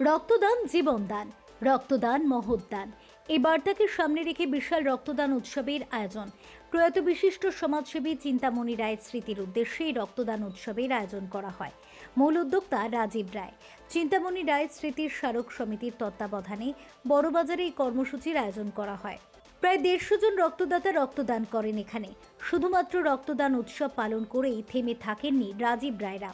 রক্তদান জীবনদান, রক্তদান মহোদ্দান এই বার্তাকে সামনে রেখে বিশাল রক্তদান উৎসবের আয়োজন। প্রয়াত বিশিষ্ট সমাজসেবী চিন্তামণি রায়ের স্মৃতির উদ্দেশ্যে এই রক্তদান উৎসবের আয়োজন করা হয়। মূল উদ্যোক্তা রাজীব রায়। চিন্তামণি রায়ের স্মৃতির স্মারক সমিতির তত্ত্বাবধানে বড়বাজারে এই কর্মসূচির আয়োজন করা হয়। প্রায় দেড়শো জন রক্তদাতা রক্তদান করেন এখানে। শুধুমাত্র রক্তদান উৎসব পালন করেই থেমে থাকেননি রাজীব রায়রা।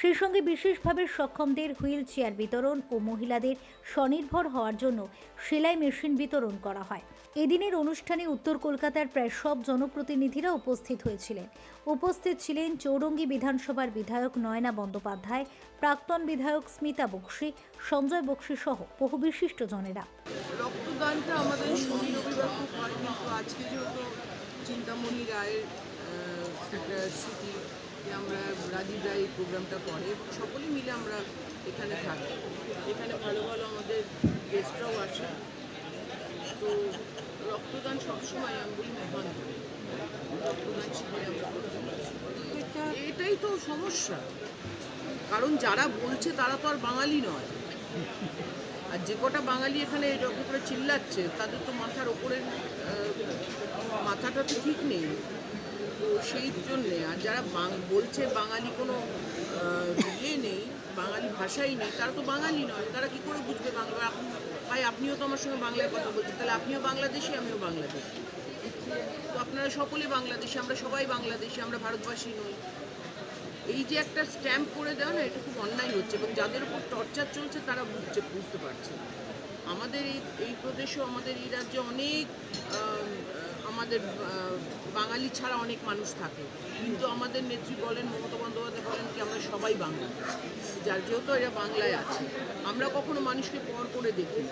সেই সঙ্গে বিশেষভাবে সক্ষমদের হুইল চেয়ার বিতরণ ও মহিলাদের স্বনির্ভর হওয়ার জন্য সেলাই মেশিন বিতরণ করা হয়। এদিনের অনুষ্ঠানে উত্তর কলকাতার প্রায় সব জনপ্রতিনিধিরা উপস্থিত হয়েছিলেন। উপস্থিত ছিলেন চৌরঙ্গী বিধানসভার বিধায়ক নয়না বন্দ্যোপাধ্যায়, প্রাক্তন বিধায়ক স্মিতা বক্সি, সঞ্জয় বক্সি সহ বহু বিশিষ্ট জনেরা। রক্তদানটা আমাদের শনি রবিবার খুব হয়, কিন্তু আজকে যেহেতু চিন্তামণি রায়ের স্মৃতি যে আমরা রাজীব রায় এই প্রোগ্রামটা করে সকলে মিলে আমরা এখানে থাকি। এখানে ভালো ভালো আমাদের গেস্টরাও আসে। তো রক্তদান সবসময় আমি বলি মহান। রক্তদান শিবিরে আমরা করতে পারি। এটাই তো সমস্যা। কারণ যারা বলছে তারা তো আর বাঙালি নয়। আর যে কটা বাঙালি এখানে এরকম করে চিল্লাচ্ছে তাদের তো মাথার ওপরের মাথাটা তো ঠিক নেই। তো সেই জন্যে, আর যারা বলছে বাঙালি কোনো ইয়ে নেই, বাঙালি ভাষাই নেই, তারা তো বাঙালি নয়, তারা কি করে বুঝবে বাংলা? ভাই, আপনিও তো আমার সঙ্গে বাংলায় কথা বলছেন, তাহলে আপনিও বাংলাদেশি, আমিও বাংলাদেশি। তো আপনারা সকলে বাংলাদেশি, আমরা সবাই বাংলাদেশি, আমরা ভারতবাসী নই। এই যে একটা স্ট্যাম্প করে দেওয়া না, এটা খুব অন্যায় হচ্ছে, এবং যাদের উপর টর্চার চলছে, তারা বুঝছে, বুঝতে পারছে আমাদের এই এই প্রদেশেও, আমাদের এই রাজ্যে অনেক আমাদের বাঙালি ছাড়া অনেক মানুষ থাকে। কিন্তু আমাদের নেত্রী বলেন, মমতা বন্দ্যোপাধ্যায় বলেন কি, আমরা সবাই বাংলা যার যেহেতু এরা বাংলায় আছে। আমরা কখনো মানুষকে পর করে দেখি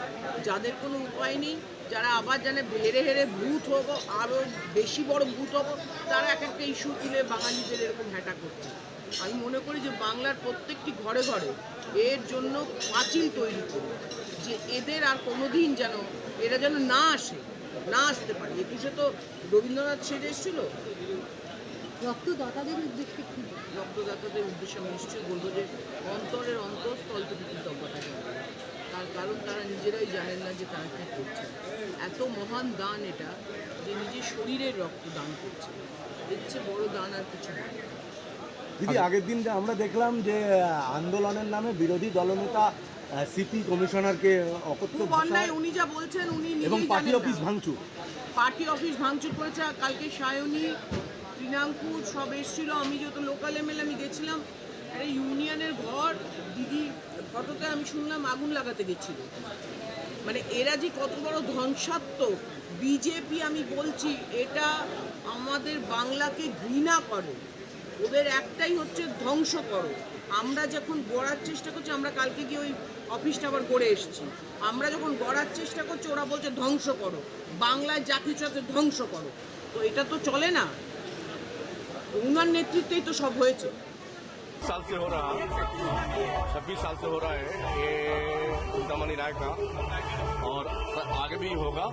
যাদের কোনো উপায় নেই, যারা আবার জানে হেরে হেরে ভূত হব আরও বেশি বড় ভূত হব, তারা এক একটা ইস্যু তুলে বাঙালিদের এরকম হ্যাটা করছে। আমি মনে করি যে বাংলার প্রত্যেকটি ঘরে ঘরে এর জন্য পাঁচিল তৈরি করি যে এদের আর কোনো দিন যেন, এরা যেন না আসে। না আসতে পারে। একুশে তো রবীন্দ্রনাথ সেরে এসেছিল। রক্তদাতাদের উদ্দেশ্যে কি? রক্তদাতাদের উদ্দেশ্যে আমি নিশ্চয়ই বলব যে অন্তরের অন্তঃস্থল থেকে কৃতজ্ঞতা জানাব। তার কারণ তারা নিজেরাই জানেন না যে তারা কী করছে। এত মহান দান এটা যে নিজের শরীরের রক্ত দান করছে। এর চেয়ে বড় দান আর কিছু নয় দিদি আগের দিন আমরা দেখলাম যে আন্দোলনের নামে বিরোধী দলনেতা সিপি কমিশনারকে অকথ্য খুব অন্যায় উনি যা বলছেন উনি এবং পার্টি অফিস। ভাঙচুর। পার্টি অফিস ভাঙচুর করেছে কালকে সায়নী তৃণাঙ্কুর সব এসেছিল। আমি যেহেতু লোকাল এমএল আমি গেছিলাম। একটা ইউনিয়নের ঘর দিদি ফটোতে আমি শুনলাম আগুন লাগাতে গেছিল। মানে এরা যে কত বড় ধ্বংসাত্মক বিজেপি আমি বলছি এটা আমাদের বাংলাকে ঘৃণা করে। ওদের একটাই হচ্ছে ধ্বংস করো। আমরা যখন গড়ার চেষ্টা করছি, আমরা কালকে গিয়ে ওই অফিসটা আবার করে এসেছি। আমরা যখন গড়ার চেষ্টা করছি, ওরা বলছে ধ্বংস করো। বাংলায় যা কিছু আছে ধ্বংস করো। তো এটা তো চলে না। উনার নেতৃত্বেই তো সব হয়েছে। छब्बीस साल से हो रहा है ये चिंतामणि राय का। और आगे भी होगा।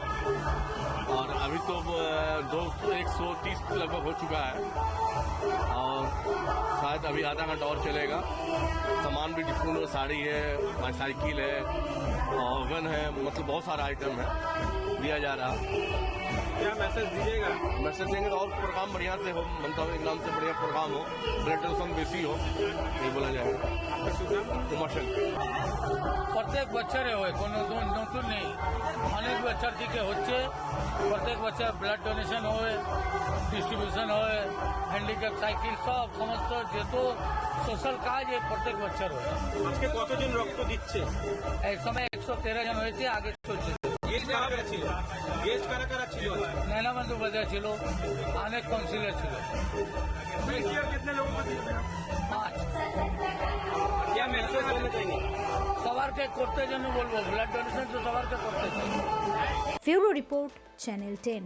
और अभी तो दो एक सौ तीस लगभग हो चुका है। और शायद अभी आधा घंटा और चलेगा। सामान भी में, साड़ी है, साइकिल है ओवन है मतलब बहुत सारा आइटम है, दिया जा रहा। क्या मैसेज दीजिएगा मैसेज देंगे तो और प्रोग्राम बढ़िया से हो मनता एग्जाम से बढ़िया प्रोग्राम हो ब्लड डोनेशन बेसी हो ये बोला जाएगा কুমার সেন প্রত্যেক বছরে হয় কোনো ন- নতুন নেই অনেক বছর থেকে হচ্ছে প্রত্যেক বছর ব্লাড ডোনেশন হয় ডিস্ট্রিবিউশন হয় হ্যান্ডিক্যাপ সাইকেল সব সমস্ত যেত সোশ্যাল কাজ এই প্রত্যেক বছর হয় আজকে কতজন রক্ত দিচ্ছে এই সময় একশো তেরো জন হয়েছে আগে চলছে গেস্ট কারা কারা ছিল গেস্ট কারা কারা ছিল બધા ছিল, অনেক কাউন্সিলর ছিল। সবারকে করতে জন্য বলব ব্লাড ডোনেশন তো সবারকে করতে ফিউরো রিপোর্ট চ্যানেল টেন